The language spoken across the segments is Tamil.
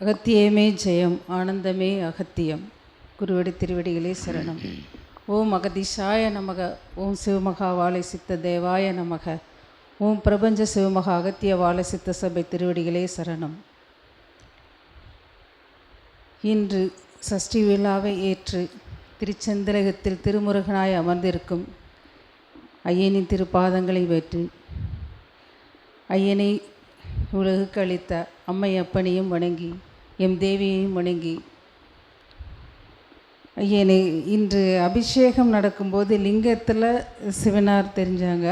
அகத்தியமே ஜெயம் ஆனந்தமே அகத்தியம். குருவடி திருவடிகளே சரணம். ஓம் அகதிஷாய நமக ஓம் சிவமகா வாழை சித்த தேவாய நமக ஓம் பிரபஞ்ச சிவமகா அகத்திய வாழை சித்த சபை திருவடிகளே சரணம். இன்று சஷ்டி விழாவை ஏற்று திருச்செந்தலகத்தில் திருமுருகனாய் அமர்ந்திருக்கும் ஐயனின் திருப்பாதங்களை வெற்றி ஐயனை உலகுக்கு அளித்த அம்மை அப்பனையும் வணங்கி எம் தேவியை முணங்கி ஐயனை இன்று அபிஷேகம் நடக்கும்போது லிங்கத்தில் சிவனார் தெரிஞ்சாங்க.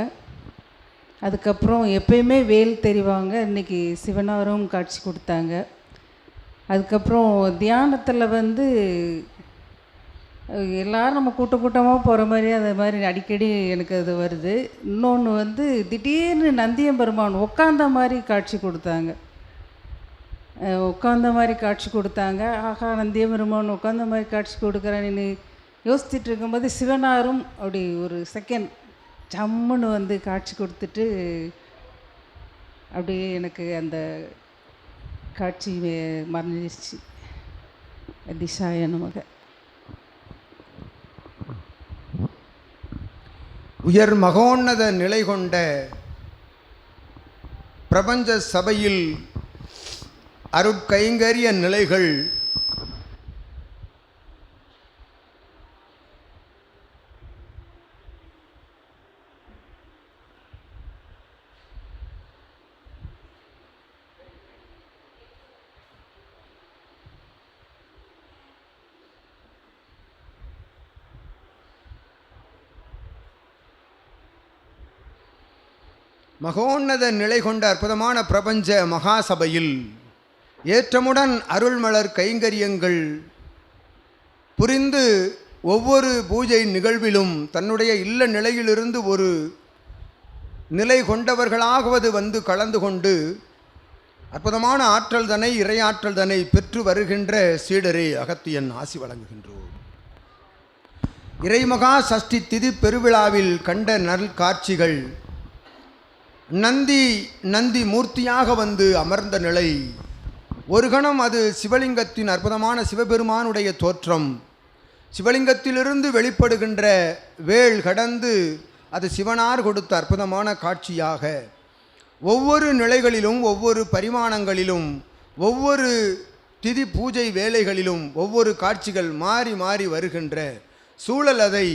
அதுக்கப்புறம் எப்பயுமே வேல் தெரிவாங்க. இன்றைக்கி சிவனாரும் காட்சி கொடுத்தாங்க. அதுக்கப்புறம் தியானத்தில் வந்து எல்லோரும் நம்ம கூட்ட கூட்டமாக போகிற மாதிரி அது மாதிரி அடிக்கடி எனக்கு அது வருது. இன்னொன்று வந்து திடீர்னு நந்தியம்பெருமான் உட்காந்த மாதிரி காட்சி கொடுத்தாங்க. உட்காந்த மாதிரி காட்சி கொடுத்தாங்க. ஆகா நந்தியம்பெருமான் உட்காந்த மாதிரி காட்சி கொடுக்குறேன்னு யோசிச்சுட்டு இருக்கும்போது சிவனாரும் அப்படி ஒரு செகண்ட் ஜம்முன்னு வந்து காட்சி கொடுத்துட்டு அப்படியே எனக்கு அந்த காட்சி மறைஞ்சிருச்சு திஷாய நமக உயர் மகோன்னத நிலை கொண்ட பிரபஞ்ச சபையில் அருட்கைங்கரிய நிலைகள். மகோன்னத நிலை கொண்ட அற்புதமான பிரபஞ்ச மகாசபையில் ஏற்றமுடன் அருள்மலர் கைங்கரியங்கள் புரிந்து ஒவ்வொரு பூஜை நிகழ்விலும் தன்னுடைய இல்ல நிலையிலிருந்து ஒரு நிலை கொண்டவர்களாகவது வந்து கலந்து கொண்டு அற்புதமான ஆற்றல் தனை இறையாற்றல் தனை பெற்று வருகின்ற சீடரே அகத்தியன் ஆசி வழங்குகின்றோம். இறைமகா சஷ்டி திதி பெருவிழாவில் கண்ட நல் காட்சிகள் நந்தி நந்தி மூர்த்தியாக வந்து அமர்ந்த நிலை. ஒரு கணம் அது சிவலிங்கத்தின் அற்புதமான சிவபெருமானுடைய தோற்றம். சிவலிங்கத்திலிருந்து வெளிப்படுகின்ற வேள் கடந்து அது சிவனார் கொடுத்த அற்புதமான காட்சியாக. ஒவ்வொரு நிலைகளிலும் ஒவ்வொரு பரிமாணங்களிலும் ஒவ்வொரு திதி பூஜை வேலைகளிலும் ஒவ்வொரு காட்சிகள் மாறி மாறி வருகின்ற சூழல் அதை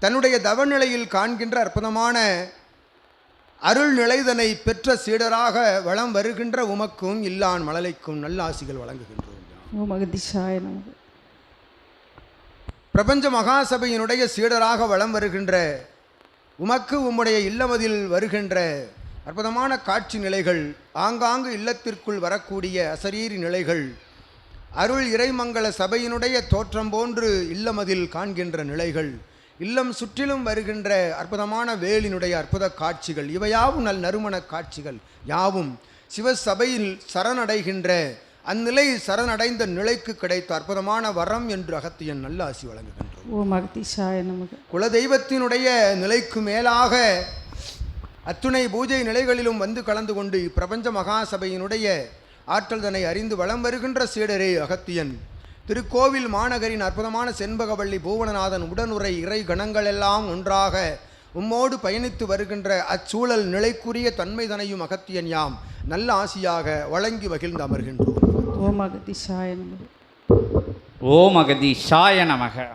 தன்னுடைய தவநிலையில் காண்கின்ற அற்புதமான அருள் நிலைதனை பெற்ற சீடராக வளம் வருகின்ற உமக்கும் இல்லான் மழலைக்கும் நல்லாசிகள் வழங்குகின்றோம். ஓம் அகதிஷாய நமக. பிரபஞ்ச மகாசபையினுடைய சீடராக வளம் வருகின்ற உமக்கு உம்முடைய இல்லமதில் வருகின்ற அற்புதமான காட்சி நிலைகள் ஆங்காங்கு இல்லத்திற்குள் வரக்கூடிய அசரீரி நிலைகள் அருள் இறைமங்கல சபையினுடைய தோற்றம் போன்று இல்லமதில் காண்கின்ற நிலைகள் இல்லம் சுற்றிலும் வருகின்ற அற்புதமான வேலினுடைய அற்புத காட்சிகள் இவையாவும் நல் நறுமண காட்சிகள். யாவும் சிவசபையில் சரணடைகின்ற அந்நிலை சரணடைந்த நிலைக்கு கிடைத்த அற்புதமான வரம் என்று அகத்தியன் நல்ல ஆசி வழங்குகின்றோம் குலதெய்வத்தினுடைய நிலைக்கு மேலாக அத்துணை பூஜை நிலைகளிலும் வந்து கலந்து கொண்டு இப்பிரபஞ்ச மகாசபையினுடைய ஆற்றல் தன்னை அறிந்து வலம் வருகின்ற சீடரே அகத்தியன். திருக்கோவில் மாநகரின் அற்புதமான செண்பகவள்ளி பூவனநாதன் உடனுரை இறை கணங்களெல்லாம் ஒன்றாக உம்மோடு பயணித்து வருகின்ற அச்சூழல் நிலைக்குரிய தன்மைதனையும் அகத்தியன் யாம் நல்ல ஆசியாக வழங்கி மகிழ்ந்து அமர்கின்றோம். ஓம் அகதிஷாய நமக. ஓம் அகதீஷாய நமக.